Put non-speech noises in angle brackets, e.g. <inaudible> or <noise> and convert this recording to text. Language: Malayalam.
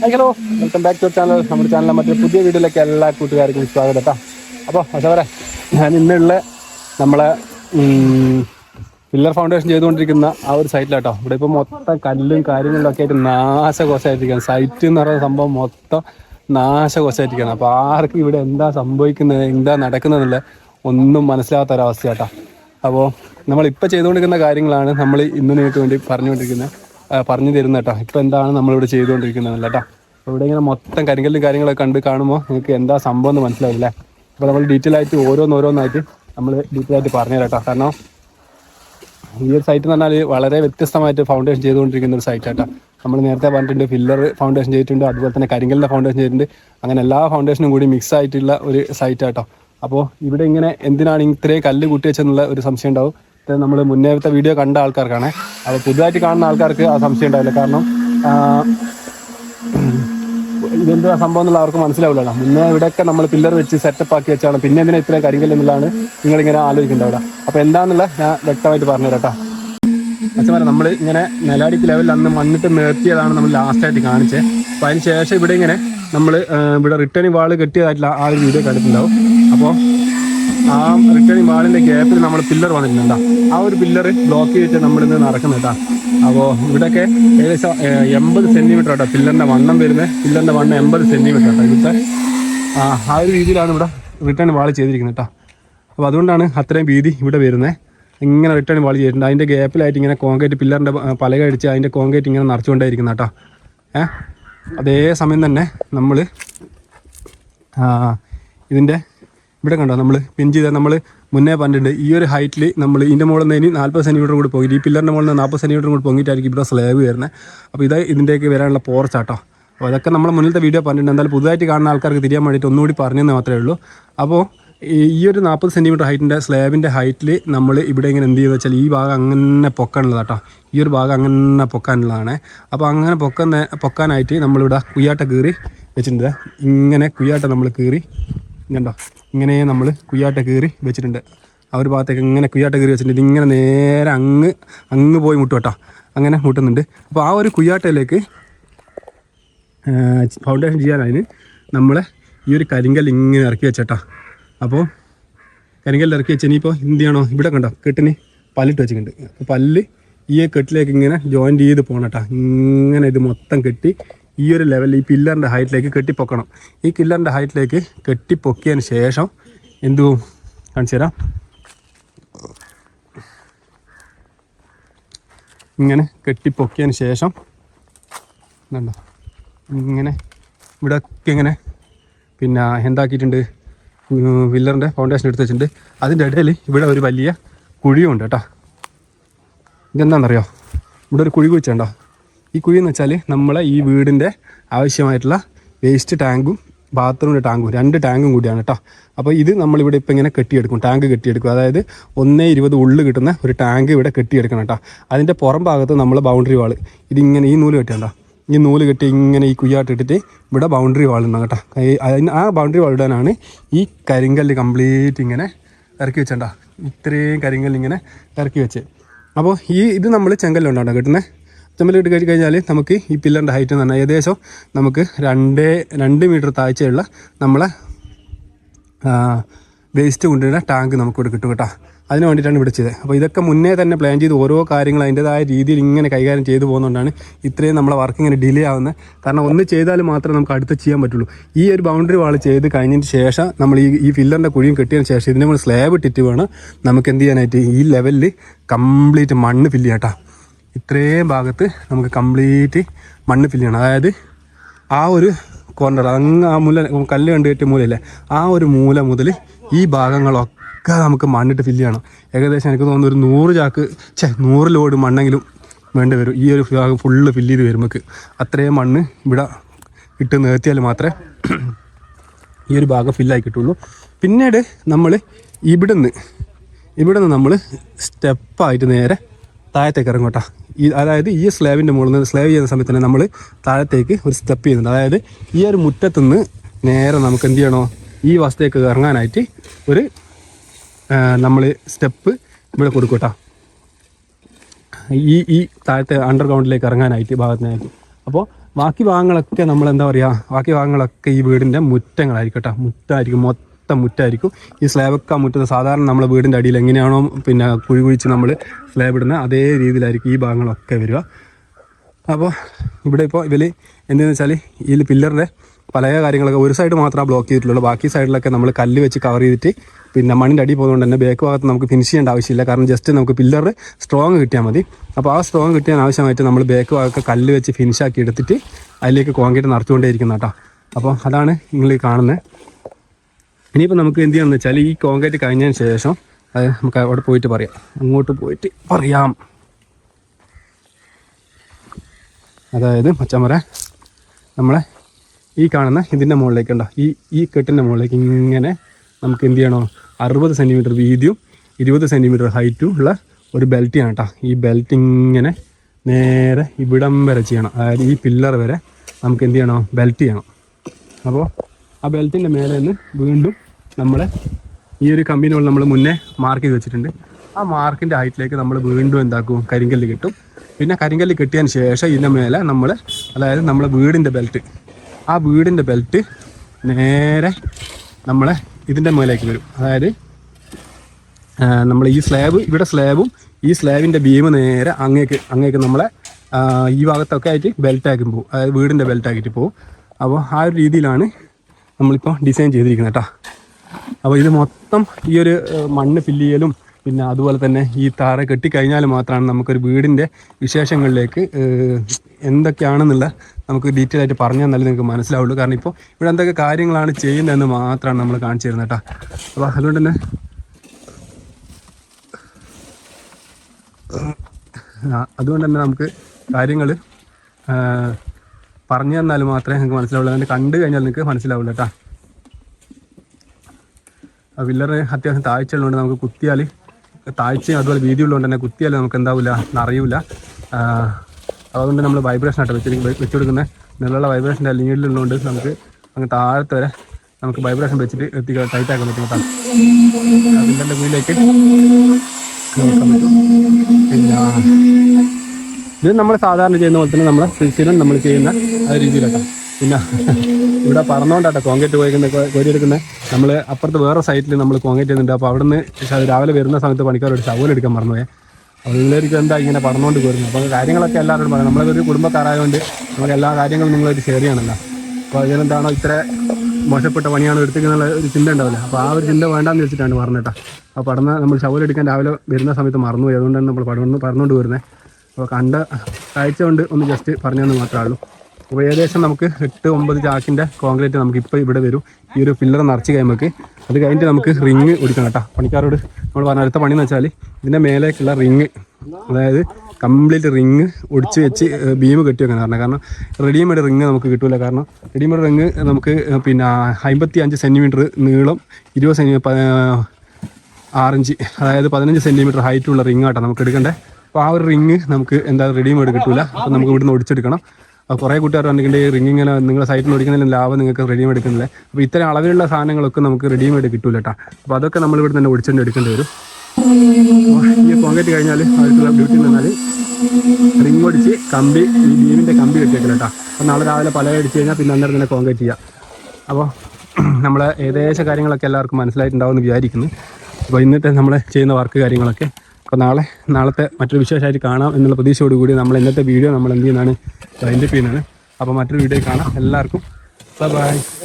Hello welcome back to channel നമ്മുടെ ചാനലിലെ മറ്റൊരു പുതിയ വീഡിയോയിലേക്ക് എല്ലാ കൂട്ടുകാർക്കും സ്വാഗതം കേട്ടോ അപ്പോൾ അതേപോലെ ഞാൻ ഇന്നുള്ള നമ്മളെ പില്ലർ ഫൗണ്ടേഷൻ ചെയ്തുകൊണ്ടിരിക്കുന്ന ആ ഒരു സൈറ്റിലാട്ടോ ഇവിടെ ഇപ്പോൾ മൊത്തം കല്ലും കാര്യങ്ങളിലൊക്കെ ആയിട്ട് നാശകോശമായിട്ടിരിക്കുകയാണ്. സൈറ്റ് എന്ന് പറയുന്ന സംഭവം മൊത്തം നാശകോശമായിട്ടിരിക്കുകയാണ്. അപ്പോൾ ആർക്കും ഇവിടെ എന്താ സംഭവിക്കുന്നത് എന്താ നടക്കുന്നതെന്നില്ല ഒന്നും മനസ്സിലാകാത്ത ഒരവസ്ഥയാട്ടോ അപ്പോൾ നമ്മളിപ്പോൾ ചെയ്തുകൊണ്ടിരിക്കുന്ന കാര്യങ്ങളാണ് നമ്മൾ ഇന്ന് നിങ്ങൾക്ക് വേണ്ടി പറഞ്ഞുകൊണ്ടിരിക്കുന്നത്. പറഞ്ഞു തരുന്ന കേട്ടോ. ഇപ്പം എന്താണ് നമ്മളിവിടെ ചെയ്തുകൊണ്ടിരിക്കുന്നത് കേട്ടോ ഇവിടെ ഇങ്ങനെ മൊത്തം കരിങ്കല്ലും കാര്യങ്ങളൊക്കെ കണ്ട് കാണുമ്പോൾ നിങ്ങൾക്ക് എന്താ സംഭവം എന്ന് മനസ്സിലാവില്ലേ അപ്പോൾ നമ്മൾ ഡീറ്റെയിൽ ആയിട്ട് ഓരോന്നോരോന്നായിട്ട് നമ്മൾ ഡീറ്റെയിൽ ആയിട്ട് പറഞ്ഞു തരാം കേട്ടോ കാരണം ഈ ഒരു സൈറ്റ് എന്ന് പറഞ്ഞാൽ വളരെ വ്യത്യസ്തമായിട്ട് ഫൗണ്ടേഷൻ ചെയ്തുകൊണ്ടിരിക്കുന്ന ഒരു സൈറ്റ് ആട്ടോ നമ്മൾ നേരത്തെ പറഞ്ഞിട്ടുണ്ട് ഫില്ലർ ഫൗണ്ടേഷൻ ചെയ്തിട്ടുണ്ട് അതുപോലെ തന്നെ കരിങ്കലിന്റെ ഫൗണ്ടേഷൻ ചെയ്തിട്ടുണ്ട്. അങ്ങനെ എല്ലാ ഫൗണ്ടേഷനും കൂടി മിക്സ് ആയിട്ടുള്ള ഒരു സൈറ്റ് ആട്ടോ അപ്പോൾ ഇവിടെ ഇങ്ങനെ എന്തിനാണ് ഇത്രയും കല്ല് കൂട്ടി വെച്ചെന്നുള്ള ഒരു സംശയം ഉണ്ടാവും. നമ്മൾ മുന്നേത്തെ വീഡിയോ കണ്ട ആൾക്കാർക്കാണ്. അപ്പോൾ പുതുതായിട്ട് കാണുന്ന ആൾക്കാർക്ക് ആ സംശയം ഉണ്ടാവില്ല. കാരണം ഇതെന്താ സംഭവം എന്നുള്ള അവർക്ക് മനസ്സിലാവില്ലല്ലോ. മുന്നേ ഇവിടെയൊക്കെ നമ്മൾ പില്ലർ വെച്ച് സെറ്റപ്പ് ആക്കി വെച്ചാണ്. പിന്നെ എന്തിനാ ഇത്രയും കരിങ്കൽ എന്നുള്ളതാണ് നിങ്ങളിങ്ങനെ ആലോചിക്കേണ്ടവിടെ അപ്പോൾ എന്താണെന്നുള്ള ഞാൻ വ്യക്തമായിട്ട് പറഞ്ഞു തരാം അച്ഛന്മാരെ നമ്മൾ ഇങ്ങനെ നിലാടിക്ക് ലെവലിൽ അന്ന് മണ്ണിട്ട് നിർത്തിയതാണ് നമ്മൾ ലാസ്റ്റായിട്ട് കാണിച്ചത് അപ്പോൾ അതിന് ശേഷം ഇവിടെ ഇങ്ങനെ നമ്മൾ ഇവിടെ റിട്ടേണിംഗ് വാൾ കെട്ടിയതായിട്ടുള്ള ആ ഒരു വീഡിയോ കണ്ടിട്ടുണ്ടാവും. അപ്പോൾ ആ റിട്ടേണിംഗ് വാളിന്റെ ഗ്യാപ്പിൽ നമ്മൾ പില്ലർ വന്നിട്ടുണ്ട് ആ ഒരു പില്ലർ ബ്ലോക്ക് ചെയ്തിട്ട് നമ്മൾ ഇന്ന് നടക്കുന്നത് കേട്ടോ അപ്പോൾ ഇവിടെയൊക്കെ ഏകദേശം എൺപത് സെന്റിമീറ്റർ കേട്ടോ പില്ലറിന്റെ വണ്ണം വരുന്നത്. പില്ലറിന്റെ വണ്ണം എൺപത് സെന്റിമീറ്റർ കേട്ടോ ഇവിടുത്തെ. ആ ഒരു രീതിയിലാണ് ഇവിടെ റിട്ടേൺ വാൾ ചെയ്തിരിക്കുന്നത് കേട്ടോ അപ്പോൾ അതുകൊണ്ടാണ് അത്രയും വീതി ഇവിടെ വരുന്നത് ഇങ്ങനെ റിട്ടേൺ വാൾ ചെയ്തിട്ടുണ്ട്. അതിന്റെ ഗ്യാപ്പിലായിട്ട് ഇങ്ങനെ കോൺക്രീറ്റ് പില്ലറിന്റെ പലക അടിച്ച് അതിന്റെ കോൺക്രീറ്റ് ഇങ്ങനെ നിറച്ചുകൊണ്ടേയിരിക്കുന്ന കേട്ടോ ഏ അതേ സമയം തന്നെ നമ്മൾ ഇതിന്റെ ഇവിടെ കണ്ടോ നമ്മൾ പിൻ ചെയ്ത നമ്മൾ മുന്നേ പറഞ്ഞിട്ടുണ്ട് ഈ ഒരു ഹൈറ്റിൽ നമ്മൾ ഇതിന്റെ മുകളിൽ നിന്ന് ഇനി നാൽപ്പത് സെന്റിമീറ്റർ കൂടി പോയി. ഈ പില്ലറിന്റെ മുകളിൽ നിന്ന് നാൽപ്പത് സെന്റിമീറ്റർ കൂടി പൊങ്ങിയിട്ടായിരിക്കും ഇവിടെ സ്ലാബ് വരുന്നത് അപ്പോൾ ഇത് ഇതിന്റെയൊക്കെ വരാനുള്ള പോർച്ചാട്ടോ അപ്പോൾ അതൊക്കെ നമ്മൾ മുന്നിലത്തെ വീഡിയോ പറഞ്ഞിട്ടുണ്ട്. എന്തായാലും പുതുതായിട്ട് കാണുന്ന ആൾക്കാർക്ക് തിരിയാൻ വേണ്ടിയിട്ട് ഒന്നുകൂടി പറഞ്ഞെന്ന് മാത്രമേ ഉള്ളൂ. അപ്പോൾ ഈ- ഒരു നാൽപ്പത് സെന്റിമീറ്റർ ഹൈറ്റിന്റെ സ്ലാബിന്റെ ഹൈറ്റിൽ നമ്മൾ ഇവിടെ ഇങ്ങനെ എന്ത് ചെയ്യുന്നത് വെച്ചാൽ ഈ ഭാഗം അങ്ങനെ പൊക്കാനുള്ളതാട്ടോ ഈ ഒരു ഭാഗം അങ്ങനെ പൊക്കാനുള്ളതാണ്. അപ്പോൾ അങ്ങനെ പൊക്കുന്ന പൊക്കാനായിട്ട് നമ്മളിവിടെ കുയ്യാട്ട കീറി വെച്ചിട്ടുണ്ട്. ഇങ്ങനെ കുയ്യാട്ട നമ്മൾ കീറി കണ്ടോ? ഇങ്ങനെ നമ്മൾ കുയ്യാട്ട കീറി വെച്ചിട്ടുണ്ട്. ആ ഒരു ഭാഗത്തേക്ക് ഇങ്ങനെ കുയ്യാട്ട കീറി വെച്ചിട്ടുണ്ട്. ഇതിങ്ങനെ നേരെ അങ്ങ് അങ്ങ് പോയി മുട്ടും അങ്ങനെ മുട്ടുന്നുണ്ട്. അപ്പോൾ ആ ഒരു കുയ്യാട്ടയിലേക്ക് ഫൗണ്ടേഷൻ ചെയ്യാനതിന് നമ്മൾ ഈ ഒരു കരിങ്കൽ ഇങ്ങനെ ഇറക്കി വെച്ചേട്ടാ അപ്പോൾ കരിങ്കൽ ഇറക്കി വെച്ച് ഇനിയിപ്പോൾ എന്ത് ചെയ്യണോ? ഇവിടെ കണ്ടോ കെട്ടിന് പല്ലിട്ട് വെച്ചിട്ടുണ്ട്. അപ്പോൾ പല്ല് ഈ കെട്ടിലേക്ക് ഇങ്ങനെ ജോയിന്റ് ചെയ്ത് പോകണം കേട്ടോ ഇങ്ങനെ ഇത് മൊത്തം കെട്ടി ഈ ഒരു ലെവലിൽ ഈ പില്ലറിന്റെ ഹൈറ്റിലേക്ക് കെട്ടിപ്പൊക്കണം. ഈ പില്ലറിന്റെ ഹൈറ്റിലേക്ക് കെട്ടിപ്പൊക്കിയതിന് ശേഷം എന്തു കാണിച്ചു തരാം? ഇങ്ങനെ കെട്ടിപ്പൊക്കിയതിന് ശേഷം കണ്ടോ ഇങ്ങനെ ഇവിടെ ഇങ്ങനെ പിന്നെ എന്താക്കിയിട്ടുണ്ട്? വില്ലറിന്റെ ഫൗണ്ടേഷൻ എടുത്ത് വെച്ചിട്ടുണ്ട്. അതിന്റെ ഇടയിൽ ഇവിടെ ഒരു വലിയ കുഴിയുണ്ട് കേട്ടോ. ഇതെന്താണെന്നറിയോ? ഇവിടെ ഒരു കുഴി കുഴിച്ചുണ്ടോ ഈ കുഴി എന്ന് വെച്ചാൽ നമ്മളെ ഈ വീടിന്റെ ആവശ്യമായിട്ടുള്ള വേസ്റ്റ് ടാങ്കും ബാത്റൂമിന്റെ ടാങ്കും രണ്ട് ടാങ്കും കൂടിയാണ് കേട്ടോ അപ്പോൾ ഇത് നമ്മളിവിടെ ഇപ്പോൾ ഇങ്ങനെ കെട്ടിയെടുക്കും ടാങ്ക് കെട്ടിയെടുക്കും. അതായത് ഒന്നേ ഇരുപത് ഉള്ളു കിട്ടുന്ന ഒരു ടാങ്ക് ഇവിടെ കെട്ടിയെടുക്കണം കേട്ടോ അതിന്റെ പുറം ഭാഗത്ത് നമ്മൾ ബൗണ്ടറി വാൾ ഇതിങ്ങനെ ഈ നൂൽ കെട്ടിയുണ്ടോ? ഈ നൂൽ കെട്ടി ഇങ്ങനെ ഈ കുയ്യാട്ടിട്ടിട്ട് ഇവിടെ ബൗണ്ടറി വാൾ ഉണ്ടാകും കേട്ടോ. ആ ബൗണ്ടറി വാൾ ഇടാനാണ് ഈ കരിങ്കല്ല് കംപ്ലീറ്റ് ഇങ്ങനെ ഇറക്കി വെച്ചേണ്ട ഇത്രയും കരിങ്കല്ല് ഇങ്ങനെ ഇറക്കി വെച്ച്. അപ്പോൾ ഈ ഇത് നമ്മൾ ചെങ്കല്ലുണ്ടാകട്ടോ കിട്ടുന്നത് ചെമ്മലിട്ട് കഴിഞ്ഞ് കഴിഞ്ഞാൽ നമുക്ക് ഈ പില്ലറിന്റെ ഹൈറ്റ് എന്ന് പറഞ്ഞാൽ ഏകദേശം നമുക്ക് രണ്ട് രണ്ട് മീറ്റർ താഴ്ചയുള്ള നമ്മളെ വേസ്റ്റ് കൊണ്ടുവരുന്ന ടാങ്ക് നമുക്കിവിടെ കിട്ടും കേട്ടോ. അതിന് വേണ്ടിയിട്ടാണ് ഇവിടെ ചെയ്തത്. അപ്പോൾ ഇതൊക്കെ മുന്നേ തന്നെ പ്ലാൻ ചെയ്ത് ഓരോ കാര്യങ്ങൾ അതിന്റെതായ രീതിയിൽ ഇങ്ങനെ കൈകാര്യം ചെയ്തു പോകുന്നതുകൊണ്ടാണ് ഇത്രയും നമ്മളെ വർക്ക് ഇങ്ങനെ ഡിലേ ആവുന്നത്. കാരണം ഒന്ന് ചെയ്താൽ മാത്രമേ നമുക്ക് അടുത്ത് ചെയ്യാൻ പറ്റുള്ളൂ. ഈ ഒരു ബൗണ്ടറി വാൾ ചെയ്ത് കഴിഞ്ഞതിന് ശേഷം നമ്മൾ ഈ ഈ ഫില്ലറിന്റെ കുഴിയും കെട്ടിയതിന് ശേഷം ഇതിനെ നമ്മൾ സ്ലാബ് ഇട്ടിട്ട് വേണം നമുക്ക് എന്ത് ചെയ്യാനായിട്ട് ഈ ലെവലിൽ കംപ്ലീറ്റ് മണ്ണ് ഫില്ല് ചെയ്യാം ഇത്രയും ഭാഗത്ത് നമുക്ക് കംപ്ലീറ്റ് മണ്ണ് ഫില്ല് ചെയ്യണം. അതായത് ആ ഒരു കോർണർ അങ്ങ് ആ മൂല കല്ല് കണ്ടു കെട്ടിയ മൂലയില്ലേ ആ ഒരു മൂല മുതൽ ഈ ഭാഗങ്ങളൊക്കെ നമുക്ക് മണ്ണിട്ട് ഫില്ല് ചെയ്യണം. ഏകദേശം എനിക്ക് തോന്നുന്നു ഒരു നൂറ് ചാക്ക് ഛേ നൂറ് ലോഡ് മണ്ണെങ്കിലും വേണ്ടി വരും. ഈ ഒരു ഭാഗം ഫുള്ള് ഫില്ല് ചെയ്ത് വരുമ്പോൾ അത്രയും മണ്ണ് ഇവിടെ ഇട്ട് നിർത്തിയാൽ മാത്രമേ ഈ ഒരു ഭാഗം ഫില്ലായി കിട്ടുള്ളൂ. പിന്നീട് നമ്മൾ ഇവിടുന്ന് ഇവിടുന്ന് നമ്മൾ സ്റ്റെപ്പായിട്ട് നേരെ താഴത്തേക്ക് ഇറങ്ങും കേട്ടോ. ഈ അതായത് ഈ സ്ലാബിന്റെ മുകളിൽ നിന്ന് സ്ലാബ് ചെയ്യുന്ന സമയത്ത് തന്നെ നമ്മൾ താഴത്തേക്ക് ഒരു സ്റ്റെപ്പ് ചെയ്യുന്നുണ്ട്. അതായത് ഈ ഒരു മുറ്റത്തുനിന്ന് നേരെ നമുക്ക് എന്ത് ചെയ്യണോ ഈ വശത്തേക്ക് ഇറങ്ങാനായിട്ട് ഒരു നമ്മൾ സ്റ്റെപ്പ് ഇവിടെ കൊടുക്കും കേട്ടോ. ഈ ഈ താഴത്തെ അണ്ടർഗ്രൗണ്ടിലേക്ക് ഇറങ്ങാനായിട്ട് ഭാഗത്തിനായിട്ട് അപ്പോൾ ബാക്കി ഭാഗങ്ങളൊക്കെ നമ്മൾ എന്താ പറയുക ബാക്കി ഭാഗങ്ങളൊക്കെ ഈ വീടിന്റെ മുറ്റങ്ങളായിരിക്കും കേട്ടോ. മുറ്റായിരിക്കും മൊത്തം. മുറ്റായിരിക്കും. ഈ സ്ലാബൊക്കെ മുറ്റത്ത് സാധാരണ നമ്മൾ വീടിന്റെ അടിയിൽ എങ്ങനെയാണോ പിന്നെ കുഴി കുഴിച്ച് നമ്മൾ സ്ലാബ് ഇടുന്നത് അതേ രീതിയിലായിരിക്കും ഈ ഭാഗങ്ങളൊക്കെ വരിക. അപ്പോൾ ഇവിടെ ഇപ്പോൾ ഇവർ എന്തെന്ന് വെച്ചാൽ ഈ പില്ലറിന്റെ പല കാര്യങ്ങളൊക്കെ ഒരു സൈഡ് മാത്രമേ ബ്ലോക്ക് ചെയ്തിട്ടുള്ളൂ. ബാക്കി സൈഡിലൊക്കെ നമ്മൾ കല്ല് വെച്ച് കവർ ചെയ്തിട്ട് പിന്നെ മണ്ണിന്റെ അടി പോകുന്നതുകൊണ്ട് തന്നെ ബാക്ക് ഭാഗത്ത് നമുക്ക് ഫിനിഷ് ചെയ്യേണ്ട ആവശ്യമില്ല. കാരണം ജസ്റ്റ് നമുക്ക് പില്ലർ സ്ട്രോങ് കിട്ടിയാൽ മതി. അപ്പോൾ ആ സ്ട്രോങ് കിട്ടിയാൻ ആവശ്യമായിട്ട് നമ്മൾ ബാക്ക് ഭാഗമൊക്കെ കല്ല് വെച്ച് ഫിനിഷ് ആക്കി എടുത്തിട്ട് അതിലേക്ക് കോൺക്രീറ്റ് നിറച്ചുകൊണ്ടേ ഇരിക്കുന്ന കേട്ടോ. അപ്പോൾ അതാണ് നിങ്ങൾ കാണുന്നത്. ഇനിയിപ്പോൾ നമുക്ക് എന്ത് ചെയ്യാമെന്ന് വെച്ചാൽ ഈ കോൺക്രീറ്റ് കഴിഞ്ഞതിന് ശേഷം അത് നമുക്ക് അവിടെ പോയിട്ട് പറയാം. അങ്ങോട്ട് പോയിട്ട് പറയാം. അതായത് മച്ചമറ നമ്മളെ ഈ കാണുന്ന ഇതിന്റെ മുകളിലേക്ക് ഉണ്ടോ ഈ ഈ കെട്ടിന്റെ മുകളിലേക്ക് ഇങ്ങനെ നമുക്ക് എന്ത് ചെയ്യണോ? അറുപത് സെന്റിമീറ്റർ വീതിയും ഇരുപത് സെന്റിമീറ്റർ ഹൈറ്റും ഉള്ള ഒരു ബെൽറ്റിയാണ് കേട്ടോ ഈ ബെൽറ്റ് ഇങ്ങനെ നേരെ ഇവിടം വരെ ചെയ്യണം. അതായത് ഈ പില്ലർ വരെ നമുക്ക് എന്ത് ചെയ്യണം? ബെൽറ്റ് ചെയ്യണം. അപ്പോൾ ആ ബെൽറ്റിന്റെ മേലെ നിന്ന് വീണ്ടും നമ്മൾ ഈ ഒരു കമ്പിനോട് നമ്മൾ മുന്നേ മാർക്ക് ചെയ്ത് വെച്ചിട്ടുണ്ട്. ആ മാർക്കിന്റെ ഹൈറ്റിലേക്ക് നമ്മൾ വീണ്ടും എന്താക്കും? കരിങ്കല്ല് കിട്ടും. പിന്നെ കരിങ്കല്ല് കിട്ടിയതിന് ശേഷം ഇതിന്റെ മേലെ നമ്മൾ അതായത് നമ്മളെ വീടിന്റെ ബെൽറ്റ് ആ വീടിന്റെ ബെൽറ്റ് നേരെ നമ്മളെ ഇതിന്റെ മേലേക്ക് വരും. അതായത് നമ്മൾ ഈ സ്ലാബ് ഇവിടെ സ്ലാബും ഈ സ്ലാബിന്റെ ബീം നേരെ അങ്ങേക്ക് അങ്ങേക്ക് നമ്മളെ ഈ ഭാഗത്തൊക്കെ ആയിട്ട് ബെൽറ്റ് ബെൽറ്റാക്കി പോകും. അതായത് വീടിന്റെ ബെൽറ്റാക്കിയിട്ട് പോകും. അപ്പോൾ ആ ഒരു രീതിയിലാണ് നമ്മളിപ്പോൾ ഡിസൈൻ ചെയ്തിരിക്കുന്നത് കേട്ടോ അപ്പോൾ ഇത് മൊത്തം ഈ ഒരു മണ്ണ് ഫില്ല് ചെയ്യലും പിന്നെ അതുപോലെ തന്നെ ഈ താറ കെട്ടിക്കഴിഞ്ഞാൽ മാത്രമാണ് നമുക്കൊരു വീടിന്റെ വിശേഷങ്ങളിലേക്ക് എന്തൊക്കെയാണെന്നുള്ള നമുക്ക് ഡീറ്റെയിൽ ആയിട്ട് പറഞ്ഞു തന്നാലേ നിങ്ങൾക്ക് മനസ്സിലാവുള്ളൂ. കാരണം ഇപ്പോൾ ഇവിടെ എന്തൊക്കെ കാര്യങ്ങളാണ് ചെയ്യുന്നതെന്ന് മാത്രമാണ് നമ്മൾ കാണിച്ചു തരുന്നത് കേട്ടോ അപ്പോൾ അതുകൊണ്ട് തന്നെ അതുകൊണ്ട് തന്നെ നമുക്ക് കാര്യങ്ങൾ പറഞ്ഞു തന്നാൽ മാത്രമേ നിങ്ങൾക്ക് മനസ്സിലാവുള്ളൂ. അതിന്റെ കണ്ടു കഴിഞ്ഞാൽ നിങ്ങൾക്ക് മനസ്സിലാവില്ല കേട്ടോ. പില്ലറ് അത്യാവശ്യം താഴ്ച ഉള്ളതുകൊണ്ട് നമുക്ക് കുത്തിയാൽ താഴ്ചയും അതുപോലെ വീതി ഉള്ളതുകൊണ്ട് തന്നെ കുത്തിയാൽ നമുക്ക് എന്താവില്ല എന്നറിയില്ല അതുകൊണ്ട് നമ്മൾ വൈബ്രേഷൻ ആയിട്ട് വെച്ച് വെച്ച് കൊടുക്കുന്ന നിലയുള്ള വൈബ്രേഷന്റെ ലീഡിലുള്ളതുകൊണ്ട് നമുക്ക് അങ്ങ് താഴത്തെ വരെ നമുക്ക് വൈബ്രേഷൻ വെച്ചിട്ട് എത്തി ടൈറ്റാക്കാൻ പറ്റും കേട്ടോ. അതിന്റെ വീട്ടിലേക്ക് പിന്നെ ഇത് നമ്മൾ സാധാരണ ചെയ്യുന്ന പോലെ തന്നെ നമ്മളെ സ്ഥിരം നമ്മൾ ചെയ്യുന്ന ആ രീതിയിലൊക്കെ. പിന്നെ ഇവിടെ പറന്നുകൊണ്ടാട്ടോ കോങ്കേറ്റ് പോയിക്കുന്ന കോരിയെടുക്കുന്നത് നമ്മൾ അപ്പുറത്ത് വേറെ സൈറ്റിൽ നമ്മൾ കോങ്കേറ്റ് ചെയ്യുന്നുണ്ട്. അപ്പോൾ അവിടെ നിന്ന് രാവിലെ വരുന്ന സമയത്ത് പണിക്കാരോട് മറന്നുപോയേ അപ്പോൾ നിങ്ങളൊരിക്കലും എന്താ ഇങ്ങനെ പറഞ്ഞുകൊണ്ട് പോരുന്നത് അപ്പോൾ കാര്യങ്ങളൊക്കെ എല്ലാവരോടും പറയാം. നമ്മളൊരു കുടുംബക്കാരായതുകൊണ്ട് നമുക്ക് എല്ലാ കാര്യങ്ങളും നിങ്ങളൊരു ഷെയർ ചെയ്യണമല്ലോ അപ്പോൾ അതിനെന്താണോ ഇത്ര മോശപ്പെട്ട പണിയാണ് എടുത്തിരിക്കുന്ന ഒരു ചിന്ത ഉണ്ടാവില്ല. അപ്പോൾ ആ ഒരു ചിന്ത വേണ്ടാന്ന് വെച്ചിട്ടാണ് പറഞ്ഞേട്ടാ. അപ്പോൾ പഠന നമ്മൾ ശവൽ എടുക്കാൻ രാവിലെ വരുന്ന സമയത്ത് മറന്നുപോയി. അതുകൊണ്ടാണ് നമ്മൾ പഠനം പറഞ്ഞുകൊണ്ട് വരുന്നത് അപ്പോൾ കണ്ട കാഴ്ച കൊണ്ട് ഒന്ന് ജസ്റ്റ് പറഞ്ഞതെന്ന് മാത്രമേ ഉള്ളൂ. അപ്പോൾ ഏകദേശം നമുക്ക് എട്ട് ഒമ്പത് ചാക്കിന്റെ കോൺക്രീറ്റ് നമുക്ക് ഇപ്പോൾ ഇവിടെ വരും. ഈ ഒരു ഫില്ലർ നിറച്ച് കഴിയുമ്പോൾ അത് കഴിഞ്ഞിട്ട് നമുക്ക് റിങ് ഒടിക്കണം കേട്ടോ. പണിക്കാരോട് നമ്മൾ പറഞ്ഞ അടുത്ത പണി എന്ന് വെച്ചാൽ ഇതിന്റെ മേലേക്കുള്ള റിങ് അതായത് കംപ്ലീറ്റ് റിങ് ഒടിച്ച് വെച്ച് ബീം കെട്ടി വെക്കണം കാരണം കാരണം റെഡിമെയ്ഡ് റിങ് നമുക്ക് കിട്ടില്ല കാരണം റെഡിമെയ്ഡ് റിങ് നമുക്ക് പിന്നെ അമ്പത്തി അഞ്ച് സെന്റിമീറ്റർ നീളം ഇരുപത് സെന്റി ആറഞ്ച് അതായത് പതിനഞ്ച് സെന്റിമീറ്റർ ഹൈറ്റുള്ള റിങ് ആട്ടോ നമുക്ക് എടുക്കണ്ടേ അപ്പോൾ ആ ഒരു റിങ് നമുക്ക് എന്താ റെഡിമെയ്ഡ് കിട്ടൂല അപ്പോൾ നമുക്ക് ഇവിടുന്ന് ഒടിച്ചെടുക്കണം. അപ്പോൾ കുറേ കൂട്ടുകാർ പറഞ്ഞിട്ടുണ്ടെങ്കിൽ റിങ് ഇങ്ങനെ നിങ്ങളുടെ സൈറ്റിൽ ഒടിക്കുന്നതിന് ലാഭം നിങ്ങൾക്ക് റെഡിമെയ്ഡ് എടുക്കുന്നില്ല. അപ്പോൾ ഇത്തരം അളവിലുള്ള സാധനങ്ങളൊക്കെ നമുക്ക് റെഡിമെയ്ഡ് കിട്ടൂല കേട്ടോ അപ്പോൾ അതൊക്കെ നമ്മൾ ഇവിടെ തന്നെ ഒടിച്ചുകൊണ്ട് എടുക്കേണ്ടി വരും. ഈ കോൺക്രീറ്റ് കഴിഞ്ഞാൽ അവർക്കുള്ള ഡ്യൂട്ടി പറഞ്ഞാൽ റിങ് ഒടിച്ച് കമ്പി ഈ ബീമിന്റെ കമ്പി കെട്ടിയേക്കില്ല കേട്ടോ അപ്പോൾ നാളെ രാവിലെ പല അടിച്ച് കഴിഞ്ഞാൽ പിന്നെ അന്നേരം തന്നെ കോൺക്രീറ്റ് ചെയ്യാം. അപ്പോൾ <clears throat> നമ്മളെ ഏകദേശ കാര്യങ്ങളൊക്കെ എല്ലാവർക്കും മനസ്സിലായിട്ടുണ്ടാവും എന്ന് വിചാരിക്കുന്നു. അപ്പോൾ ഇന്നത്തെ നമ്മൾ ചെയ്യുന്ന വർക്ക് കാര്യങ്ങളൊക്കെ അപ്പോൾ നാളെ നാളത്തെ മറ്റൊരു വിശേഷമായിട്ട് കാണാം എന്നുള്ള പ്രതീക്ഷയോട് കൂടി നമ്മൾ ഇന്നത്തെ വീഡിയോ നമ്മൾ എന്ത് ചെയ്യുന്നതാണ് വൈൻഡപ്പ് ചെയ്യുന്നതാണ് അപ്പോൾ മറ്റൊരു വീഡിയോ കാണാം. എല്ലാവർക്കും ബൈ